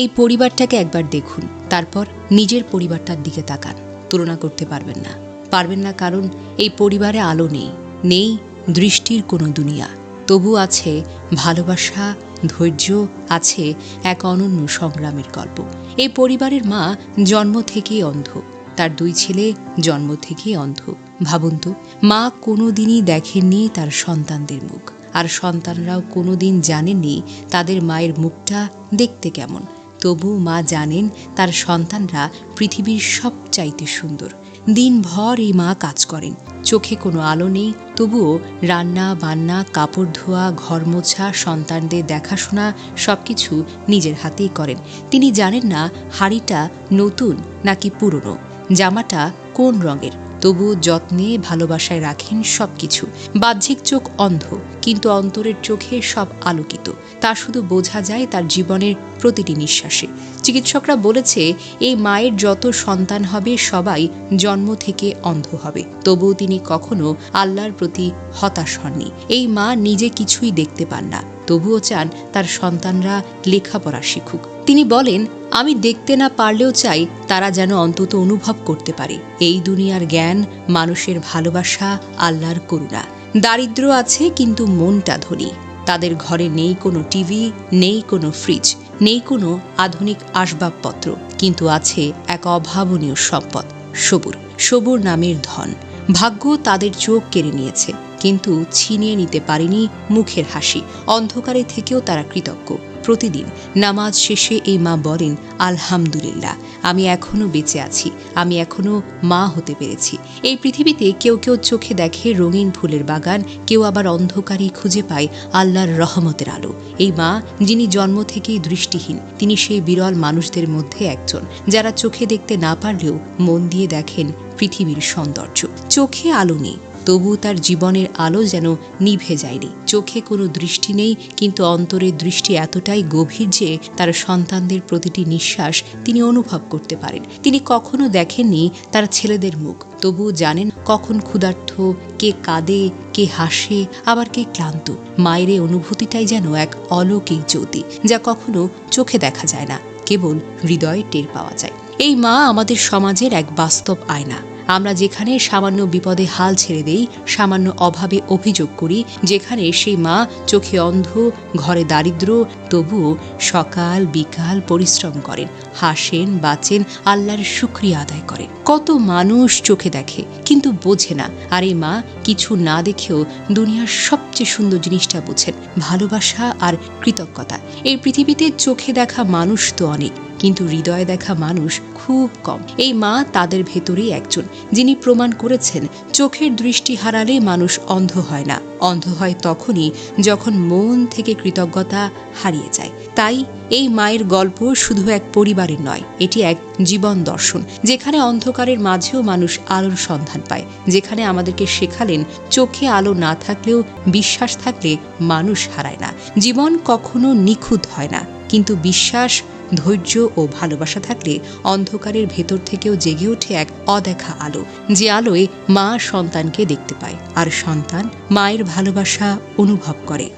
এই পরিবারটাকে একবার দেখুন, তারপর নিজের পরিবারটার দিকে তাকান। তুলনা করতে পারবেন না। পারবেন না কারণ এই পরিবারে আলো নেই নেই দৃষ্টির কোনো দুনিয়া। তবু আছে ভালোবাসা, ধৈর্য, আছে এক অনন্য সংগ্রামের গল্প। এই পরিবারের মা জন্ম থেকেই অন্ধ, তার দুই ছেলে জন্ম থেকেই অন্ধ। ভাবুন তো, মা কোনো দিনই দেখেননি তার সন্তানদের মুখ, আর সন্তানরাও কোনো দিন জানেননি তাদের মায়ের মুখটা দেখতে কেমন। তবু মা জানেন তার সন্তানরা পৃথিবীর সবচাইতে সুন্দর। দিনভর এই মা কাজ করেন। চোখে কোনো আলো নেই, তবুও রান্না, বান্না, কাপড় ধোয়া ঘর মোছা সন্তানদের দেখাশোনা সবকিছু নিজের হাতেই করেন। তিনি জানেন না হাড়িটা নতুন নাকি পুরনো, জামাটা কোন রঙের। তবু যত্নে ভালোবাসায় রাখেন সবকিছু। বাহ্যিক চোখ অন্ধ, কিন্তু অন্তরের চোখে সব আলোকিত। তা শুধু বোঝা যায় তার জীবনের প্রতিটি নিঃশ্বাসে। চিকিৎসকরা বলেছে, এই মায়ের যত সন্তান হবে, সবাই জন্ম থেকে অন্ধ হবে। তবুও তিনি কখনো আল্লাহর প্রতি হতাশ হননি। এই মা নিজে কিছুই দেখতে পান না। তবুও চান তার সন্তানরা লেখাপড়া শিখুক। তিনি বলেন, আমি দেখতে না পারলেও চাই তারা যেন অন্তত অনুভব করতে পারে। এই দুনিয়ার জ্ঞান, মানুষের ভালোবাসা, আল্লাহর করুণা। দারিদ্র আছে কিন্তু মনটা ধনী। তাদের ঘরে নেই কোনো টিভি, নেই কোনো ফ্রিজ, নেই কোনো আধুনিক আসবাবপত্র, কিন্তু আছে এক অভাবনীয় সম্পদ, সবুর। সবুর নামের ধন। ভাগ্য তাদের চোখ কেড়ে নিয়েছে, কিন্তু ছিনিয়ে নিতে পারেনি মুখের হাসি। অন্ধকারে থেকেও তারা কৃতজ্ঞ। প্রতিদিন নামাজ শেষে এই মা বলেন, আলহামদুলিল্লাহ, আমি এখনও বেঁচে আছি, আমি এখনও মা হতে পেরেছি। এই পৃথিবীতে কেউ কেউ চোখে দেখে রঙিন ফুলের বাগান, কেউ আবার অন্ধকারেই খুঁজে পায় আল্লাহর রহমতের আলো। এই মা, যিনি জন্ম থেকেই দৃষ্টিহীন, তিনি সেই বিরল মানুষদের মধ্যে একজন, যারা চোখে দেখতে না পারলেও মন দিয়ে দেখেন পৃথিবীর সৌন্দর্য। চোখে আলো নেই তবু তার জীবনের আলো যেন নিভে যায়নি। চোখে কোনো দৃষ্টি নেই, কিন্তু অন্তরের দৃষ্টি এতটাই গভীর যে তার সন্তানদের প্রতিটি নিঃশ্বাস তিনি অনুভব করতে পারেন। তিনি কখনো দেখেননি তার ছেলেদের মুখ। তবু জানেন কখন ক্ষুধার্থ কে কাঁদে, কে হাসে, আবার কে ক্লান্ত। মায়ের অনুভূতিটাই যেন এক অলৌকিক জ্যোতি, যা কখনো চোখে দেখা যায় না। কেবল হৃদয়ে টের পাওয়া যায়। এই মা আমাদের সমাজের এক বাস্তব আয়না। আমরা যেখানে সামান্য বিপদে হাল ছেড়ে দেই, সামান্য অভাবে অভিযোগ করি, যেখানে সেই মা চোখে অন্ধ, ঘরে দারিদ্র, তবুও সকাল বিকাল পরিশ্রম করেন, হাসেন, বাঁচেন, আল্লাহর শুক্রিয়া আদায় করেন। কত মানুষ চোখে দেখে, কিন্তু বোঝে না। আর এই মা, কিছু না দেখেও দুনিয়ার সবচেয়ে সুন্দর জিনিসটা বোঝেন, ভালোবাসা আর কৃতজ্ঞতা। এই পৃথিবীতে চোখে দেখা মানুষ তো অনেক। কিন্তু হৃদয় দেখা মানুষ খুব কম। এই মা তাদের ভেতরেই একজন, যিনি প্রমাণ করেছেন, চোখের দৃষ্টি হারালে মানুষ অন্ধ হয় না। অন্ধ হয় তখনই যখন মন থেকে কৃতজ্ঞতা হারিয়ে যায়। তাই এই মায়ের গল্প শুধু এক পরিবারের নয়, এটি এক জীবন দর্শন, যেখানে অন্ধকারের মাঝেও মানুষ আলোর সন্ধান পায়, যেখানে আমাদেরকে শেখালেন চোখে আলো না থাকলেও বিশ্বাস থাকলে মানুষ হারায় না। জীবন কখনো নিখুঁত হয় না, কিন্তু বিশ্বাস ধৈর্য ও ভালোবাসা থাকলে অন্ধকারের ভেতর থেকেও জেগে ওঠে এক অদেখা আলো, যে আলোয় মা সন্তানকে দেখতে পায়। আর সন্তান মায়ের ভালোবাসা অনুভব করে।